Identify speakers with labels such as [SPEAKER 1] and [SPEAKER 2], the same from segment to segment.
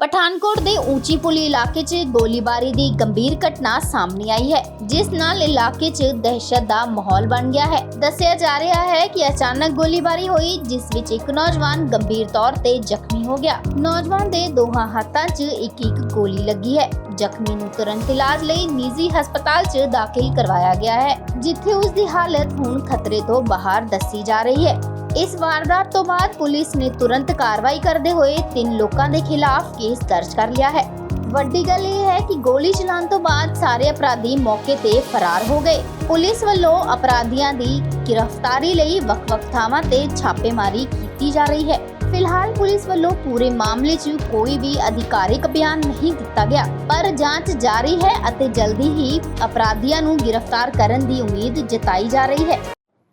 [SPEAKER 1] ਪਠਾਨਕੋਟ ਦੇ ਉੱਚੀ ਪੁਲੀ ਇਲਾਕੇ 'ਚ ਗੋਲੀਬਾਰੀ ਦੀ ਗੰਭੀਰ ਘਟਨਾ ਸਾਹਮਣੇ ਆਈ ਹੈ, ਜਿਸ ਨਾਲ ਇਲਾਕੇ 'ਚ ਦਹਿਸ਼ਤ ਦਾ ਮਾਹੌਲ ਬਣ ਗਿਆ ਹੈ। ਦੱਸਿਆ ਜਾ ਰਿਹਾ ਹੈ ਕਿ ਅਚਾਨਕ ਗੋਲੀਬਾਰੀ ਹੋਈ, ਜਿਸ ਵਿੱਚ ਇੱਕ ਨੌਜਵਾਨ ਗੰਭੀਰ ਤੌਰ ਤੇ ਜ਼ਖਮੀ ਹੋ ਗਿਆ। ਨੌਜਵਾਨ ਦੇ ਦੋਹਾਂ ਹੱਥਾਂ 'ਚ ਇੱਕ ਇੱਕ ਗੋਲੀ ਲੱਗੀ ਹੈ। ਜ਼ਖਮੀ ਨੂੰ ਤੁਰੰਤ ਇਲਾਜ ਲਈ ਨਿੱਜੀ ਹਸਪਤਾਲ 'ਚ ਦਾਖਲ ਕਰਵਾਇਆ ਗਿਆ ਹੈ, ਜਿੱਥੇ ਉਸ ਦੀ ਹਾਲਤ ਹੁਣ ਖਤਰੇ ਤੋਂ ਬਾਹਰ ਦੱਸੀ ਜਾ ਰਹੀ ਹੈ। ਇਸ ਵਾਰਦਾਤ ਤੋਂ ਬਾਅਦ ਪੁਲਿਸ ਨੇ ਤੁਰੰਤ ਕਾਰਵਾਈ ਕਰਦੇ ਹੋਏ ਤਿੰਨ ਲੋਕਾਂ ਦੇ ਖਿਲਾਫ ਕੇਸ ਦਰਜ ਕਰ ਲਿਆ ਹੈ। ਵੱਡੀ ਗੱਲ ਇਹ ਹੈ ਕਿ ਗੋਲੀ ਚਲਾਉਣ ਤੋਂ ਬਾਅਦ ਸਾਰੇ ਅਪਰਾਧੀ ਮੌਕੇ ਤੇ ਫਰਾਰ ਹੋ ਗਏ। ਪੁਲਿਸ ਵੱਲੋਂ ਅਪਰਾਧੀਆਂ ਦੀ ਗ੍ਰਿਫਤਾਰੀ ਲਈ ਵੱਖ-ਵੱਖ ਥਾਵਾਂ ਤੇ ਛਾਪੇਮਾਰੀ ਕੀਤੀ ਜਾ ਰਹੀ ਹੈ। ਫਿਲਹਾਲ ਪੁਲਿਸ ਵੱਲੋਂ ਪੂਰੇ ਮਾਮਲੇ 'ਚ ਕੋਈ ਵੀ ਅਧਿਕਾਰਿਕ ਬਿਆਨ ਨਹੀਂ ਦਿੱਤਾ ਗਿਆ ਪਰ ਜਾਂਚ ਜਾਰੀ ਹੈ ਅਤੇ ਜਲਦੀ ਹੀ ਅਪਰਾਧੀਆਂ ਨੂੰ ਗ੍ਰਿਫਤਾਰ ਕਰਨ ਦੀ ਉਮੀਦ ਜਤਾਈ ਜਾ ਰਹੀ ਹੈ।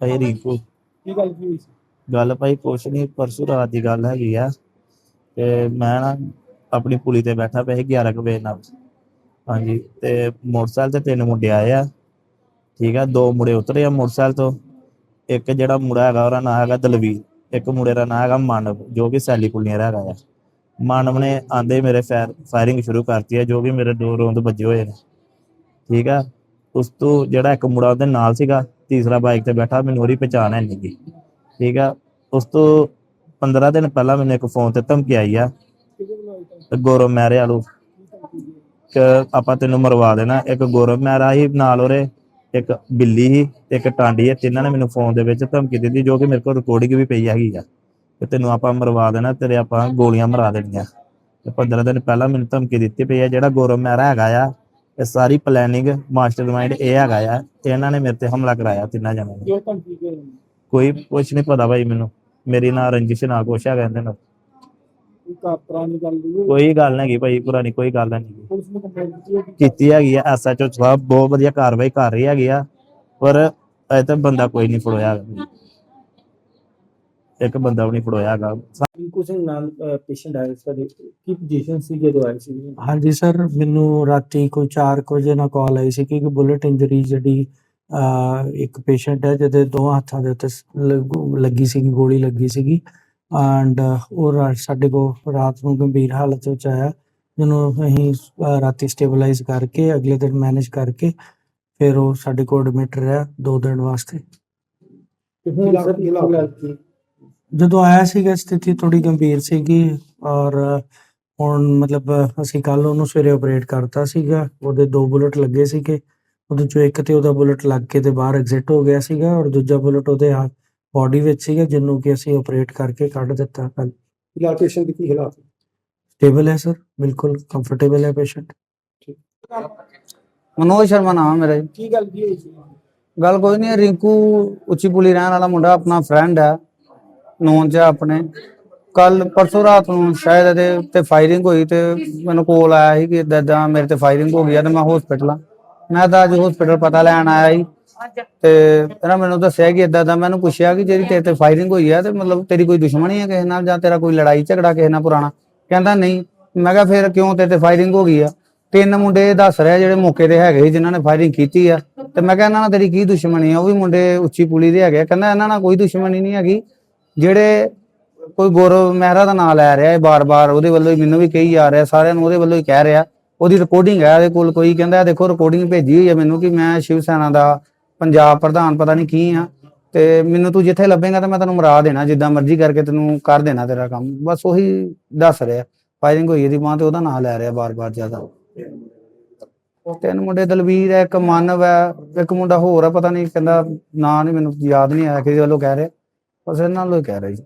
[SPEAKER 2] ਰਿੰਕੂ
[SPEAKER 3] ਕੀ ਗੱਲ ਕੀ ਹੋਈ ਸੀ?
[SPEAKER 2] ਗੱਲ ਭਾਈ ਕੁਛ ਨਹੀਂ ਪਰਸੋਂ ਰਾਤ ਦੀ ਗੱਲ ਹੈਗੀ ਆ। ਤੇ ਮੈਂ ਨਾ ਆਪਣੀ ਪੁਲੀ ਤੇ ਬੈਠਾ ਪਿਆ ਸੀ 11 ਕੁ ਵਜੇ ਨਾਲ। ਹਾਂਜੀ, ਤੇ ਮੋਟਰਸਾਈਕਲ ਤੇ ਤਿੰਨ ਮੁੰਡੇ ਆਏ ਆ। ਠੀਕ ਆ, ਦੋ ਮੁੰਡੇ ਉਤਰੇ ਆ ਮੋਟਰਸਾਈਕਲ ਤੋਂ। ਇੱਕ ਜਿਹੜਾ ਮੁੰਡਾ ਹੈਗਾ, ਉਹਦਾ ਨਾਂ ਹੈਗਾ ਦਲਵੀਰ। ਇੱਕ ਮੁੰਡੇ ਦਾ ਨਾਂ ਹੈਗਾ ਮਾਨਵ, ਜੋ ਕਿ ਸੈਲੀ ਪੁਲੀਆਂ ਦਾ ਹੈਗਾ ਆ। ਮਾਨਵ ਨੇ ਆਂਦੇ ਮੇਰੇ ਫਾਇਰ, ਫਾਇਰਿੰਗ ਸ਼ੁਰੂ ਕਰਤੀ ਹੈ ਜੋ ਕਿ ਮੇਰੇ ਦੋ ਰੌਂਦ ਵੱਜੇ ਹੋਏ ਨੇ। ਠੀਕ ਆ, ਉਸ ਤੋਂ ਜਿਹੜਾ ਇੱਕ ਮੁੰਡਾ ਉਹਦੇ ਨਾਲ ਸੀਗਾ, ਤੀਸਰਾ ਬਾਈਕ ਤੇ ਬੈਠਾ, ਮੈਨੂੰ ਉਹਦੀ ਪਛਾਣ ਹੈ ਨਹੀਂ ਠੀਕ ਆ। ਉਸ ਤੋਂ 15 ਦਿਨ ਪਹਿਲਾਂ ਮੈਨੂੰ ਇੱਕ ਫੋਨ ਤੇ ਧਮਕੀ ਆਈ ਆ।
[SPEAKER 3] ਤੇ
[SPEAKER 2] ਗੌਰਵ ਮਹਿਰੇ ਵਾਲੂ। ਕਿ ਆਪਾਂ ਤੈਨੂੰ ਮਰਵਾ ਦੇਣਾ। ਇੱਕ ਗੌਰਵ ਮਹਿਰਾ ਹੀ ਨਾਲ ਉਹਦੇ। ਇੱਕ ਬਿੱਲੀ ਸੀ ਤੇ ਇੱਕ ਟਾਂਡੀ ਹੈ ਤਿੰਨਾਂ ਨੇ ਮੈਨੂੰ ਫੋਨ ਦੇ ਵਿੱਚ ਧਮਕੀ ਦਿੱਤੀ, ਜੋ ਕਿ ਮੇਰੇ ਕੋਲ ਰਿਕਾਰਡਿੰਗ ਵੀ ਪਈ ਹੈਗੀ ਆ। ਤੇ ਤੈਨੂੰ ਆਪਾਂ ਮਰਵਾ ਦੇਣਾ, ਤੇਰੇ ਆਪਾਂ ਗੋਲੀਆਂ ਮਰਾ ਦੇਣੀਆਂ। ਤੇ 15 ਦਿਨ ਪਹਿਲਾਂ ਮੈਨੂੰ ਧਮਕੀ ਦਿੱਤੀ ਪਈ ਆ। ਜਿਹੜਾ ਗੌਰਵ ਮਹਿਰਾ ਹੈਗਾ ਆ, ਇਹ ਸਾਰੀ ਪਲੈਨਿੰਗ ਮਾਸਟਰਮਾਈਂਡ ਇਹ ਹੈਗਾ ਆ। ਤੇ ਇਹਨਾਂ ਨੇ ਮੇਰੇ ਤੇ ਹਮਲਾ ਕਰਾਇਆ ਤਿੰਨਾਂ ਜਣਿਆਂ ਨੇ।
[SPEAKER 3] ਜੋ ਤਾਂ ਠੀਕ
[SPEAKER 2] ਕੋਈ ਕੁਛ ਨਹੀਂ ਪਤਾ ਭਾਈ ਮੈਨੂੰ। ਮੇਰੀ ਨਾ ਰੰਜਿਸ਼ ਨਾ ਕੁਛ ਹੈਗਾ ਇਹਦੇ ਨਾਲ।
[SPEAKER 3] ਕੋਈ ਗੱਲ ਨਹੀਂ
[SPEAKER 2] ਕੋਈ ਗੱਲ ਨਹੀਂ ਹੈਗੀ ਭਾਈ ਪੁਰਾਣੀ ਕੋਈ ਗੱਲ ਨਹੀਂ
[SPEAKER 3] ਪੁਲਿਸ ਨੂੰ ਕੰਪਲੇਂਟ ਕੀਤੀ ਹੈ ਕਿ
[SPEAKER 2] ਕੀਤੀ ਹੈਗੀ ਆ ਐਸਐਚਓ ਸਾਹਿਬ ਬਹੁਤ ਵਧੀਆ ਕਾਰਵਾਈ ਕਰ ਰਹੀ ਹੈਗੀ ਆ ਪਰ ਅਜੇ ਤੱਕ ਬੰਦਾ ਕੋਈ ਨਹੀਂ ਫੜੋਇਆ ਹੈਗਾ। ਇੱਕ ਬੰਦਾ ਵੀ ਨਹੀਂ ਫੜੋਇਆ ਹੈਗਾ।
[SPEAKER 3] ਰਿੰਕੂ ਸਿੰਘ ਨਾਲ ਪੇਸ਼ੈਂਟ ਆਇਆ ਸੀ ਕੀ ਪੋਜੀਸ਼ਨ ਸੀ ਜਦੋਂ ਆਏ ਸੀ?
[SPEAKER 4] ਹਾਂਜੀ ਸਰ ਮੈਨੂੰ ਰਾਤੀ ਕੋਈ 4 ਵਜੇ ਨਾਲ ਕਾਲ ਆਈ ਸੀ ਕਿ ਬੁਲਟ ਇੰਜਰੀ ਜਿਹੜੀ ਇੱਕ ਪੇਸ਼ੈਂਟ ਹੈ ਜਿਹਦੇ ਦੋਹਾਂ ਹੱਥਾਂ ਦੇ ਉੱਤੇ ਲੱਗੂ- ਸੀਗੀ ਗੋਲੀ ਲੱਗੀ ਸੀਗੀ ਐਂਡ ਉਹ ਸਾਡੇ ਕੋਲ ਰਾਤ ਨੂੰ ਗੰਭੀਰ ਹਾਲਤ ਵਿੱਚ ਆਇਆ। ਜਿਹਨੂੰ ਅਸੀਂ ਅਹ, ਰਾਤੀ ਸਟੇਬਲਾਈਜ਼ ਕਰਕੇ ਅਗਲੇ ਦਿਨ ਮੈਨੇਜ ਕਰਕੇ ਫਿਰ ਉਹ ਸਾਡੇ ਕੋਲ ਐਡਮਿਟ ਰਿਹਾ ਦੋ ਦਿਨ ਵਾਸਤੇ। ਜਦੋਂ ਆਇਆ ਸੀਗਾ ਸਥਿਤੀ ਥੋੜੀ ਗੰਭੀਰ ਸੀਗੀ ਔਰ ਹੁਣ ਮਤਲਬ ਅਸੀਂ ਕੱਲ ਉਹਨੂੰ ਸਵੇਰੇ ਆਪਰੇਟ ਕਰਤਾ ਸੀਗਾ। ਉਹਦੇ ਦੋ ਬੁਲਟ ਲੱਗੇ ਸੀਗੇ। ਉਹਦੇ ਚੋਂ ਇੱਕ ਤੇ ਉਹਦਾ ਬੁਲਟ ਲੱਗ ਕੇ ਤੇ ਬਾਹਰ ਐਗਜ਼ਿਟ ਹੋ ਗਿਆ ਸੀਗਾ ਔਰ ਦੂਜਾ ਬੁਲਟ ਉਹਦੇ ਬਾਡੀ ਵਿੱਚ ਸੀਗਾ ਜਿਹਨੂੰ ਕਿ ਅਸੀਂ ਆਪਰੇਟ ਕਰਕੇ ਕੱਢ ਦਿੱਤਾ ਕੱਲ
[SPEAKER 3] ਫਿਲਹਾਲ ਪੇਸ਼ੈਂਟ ਦੀ ਕੀ ਹਾਲਾਤ? ਹੈ
[SPEAKER 4] ਸਟੇਬਲ ਹੈ ਸਰ ਬਿਲਕੁਲ ਕੰਫਰਟੇਬਲ ਹੈ ਪੇਸ਼ੈਂਟ
[SPEAKER 5] ਮਨੋਜ ਸ਼ਰਮਾ ਨਾਮ ਹੈ ਮੇਰਾ ਜੀ।
[SPEAKER 3] ਕੀ ਗੱਲ ਕੀ ਹੋਈ ਸੀ?
[SPEAKER 5] ਗੱਲ ਕੋਈ ਨਹੀਂ ਰਿੰਕੂ ਉੱਚੀ ਪੁਲੀ ਰਹਿਣ ਵਾਲਾ ਮੁੰਡਾ ਆਪਣਾ ਫਰੈਂਡ ਹੈ ਨੌਨ ਚ ਆ ਆਪਣੇ। ਕੱਲ ਪਰਸੋਂ ਰਾਤ ਨੂੰ ਸ਼ਾਇਦ ਇਹਦੇ ਉੱਤੇ ਫਾਇਰਿੰਗ ਹੋਈ ਤੇ ਮੈਨੂੰ ਕੋਲ ਆਇਆ ਸੀ ਕਿ ਏਦਾਂ ਮੇਰੇ ਤੇ ਫਾਇਰਿੰਗ ਹੋ ਗਈ ਆ ਤੇ ਮੈਂ ਹਸਪੀਟਲ ਆ। ਮੈਂ ਤਾਂ ਅੱਜ ਹਸਪੀਟਲ ਪਤਾ ਲੈਣ ਆਇਆ ਸੀ ਤੇ ਇਹਨਾਂ ਮੈਨੂੰ ਦੱਸਿਆ ਕਿ ਏਦਾਂ ਦਾ ਮੈਨੂੰ ਪੁੱਛਿਆ ਕਿ ਜਿਹੜੀ ਤੇਰੇ ਤੇ ਫਾਇਰਿੰਗ ਹੋਈ ਆ ਤੇ ਮਤਲਬ ਤੇਰੀ ਕੋਈ ਦੁਸ਼ਮਣੀ ਹੈ ਕਿਸੇ ਨਾਲ ਜਾਂ ਤੇਰਾ ਕੋਈ ਲੜਾਈ ਝਗੜਾ ਕਿਸੇ ਨਾਲ ਪੁਰਾਣਾ? ਕਹਿੰਦਾ ਨਹੀਂ। ਮੈਂ ਕਿਹਾ ਫਿਰ ਕਿਉਂ ਤੇਰੇ ਤੇ ਫਾਇਰਿੰਗ ਹੋ ਗਈ ਆ? ਤਿੰਨ ਮੁੰਡੇ ਦੱਸ ਰਿਹਾ ਜਿਹੜੇ ਮੌਕੇ ਤੇ ਹੈਗੇ ਸੀ ਜਿਨ੍ਹਾਂ ਨੇ ਫਾਇਰਿੰਗ ਕੀਤੀ ਆ। ਤੇ ਮੈਂ ਕਿਹਾ ਇਹਨਾਂ ਨਾਲ ਤੇਰੀ ਕੀ ਦੁਸ਼ਮਣੀ ਆ? ਉਹ ਵੀ ਮੁੰਡੇ ਉੱਚੀ ਪੁਲੀ ਦੇ ਹੈਗੇ ਆ। ਕਹਿੰਦਾ ਇਹਨਾਂ ਨਾਲ ਕੋਈ ਦੁਸ਼ਮਣੀ ਨਹੀਂ ਹੈਗੀ। ਜਿਹੜੇ ਕੋਈ ਗੌਰਵ ਮਹਿਰਾ ਦਾ ਨਾਮ ਲੈ ਰਿਹਾ ਹੈ ਬਾਰ-ਬਾਰ ਉਹਦੇ ਵੱਲੋਂ ਹੀ ਮੈਨੂੰ ਵੀ ਕਹੀ ਜਾ ਰਿਹਾ ਸਾਰਿਆਂ ਨੂੰ ਉਹਦੇ ਵੱਲੋਂ ਹੀ ਕਹਿ ਰਿਹਾ। ਉਹਦੀ ਰਿਕਾਰਡਿੰਗ ਹੈ, ਉਹਦੇ ਕੋਲ ਕੋਈ ਕਹਿੰਦਾ ਇਹ ਦੇਖੋ ਰਿਕਾਰਡਿੰਗ ਭੇਜੀ ਹੋਈ ਹੈ ਮੈਨੂੰ ਕਿ ਮੈਂ ਸ਼ਿਵ ਸੈਨਾ ਦਾ ਪੰਜਾਬ ਪ੍ਰਧਾਨ ਪਤਾ ਨਹੀਂ ਕੀ ਆ। ਤੇ ਮੈਨੂੰ ਤੂੰ ਜਿੱਥੇ ਲੱਭੇਗਾ ਤਾਂ ਮੈਂ ਤੈਨੂੰ ਮਰਾ ਦੇਣਾ, ਜਿੱਦਾਂ ਮਰਜ਼ੀ ਕਰਕੇ ਤੈਨੂੰ ਕਰ ਦੇਣਾ ਤੇਰਾ ਕੰਮ। ਬਸ ਉਹੀ ਦੱਸ ਰਿਹਾ। ਫਾਇਰਿੰਗ ਹੋਈ ਇਹਦੀ ਬਾਂਹ ਤੇ ਉਹਦਾ ਨਾਂ ਲੈ ਰਿਹਾ ਬਾਰ-ਬਾਰ ਜ਼ਿਆਦਾ। ਤਿੰਨ ਮੁੰਡੇ ਦਲਵੀਰ ਹੈ, ਇੱਕ ਮਾਨਵ ਹੈ, ਇੱਕ ਮੁੰਡਾ ਹੋਰ ਹੈ, ਪਤਾ ਨਹੀਂ ਕਹਿੰਦਾ ਨਾਂ ਨਹੀਂ ਮੈਨੂੰ ਯਾਦ ਨਹੀਂ ਆਇਆ, ਕਿਸੇ ਵੱਲੋਂ ਕਹਿ ਰਿਹਾ। ਬਸ ਇਹਨਾਂ ਵੱਲੋਂ ਕਹਿ ਰਿਹਾ ਜੀ।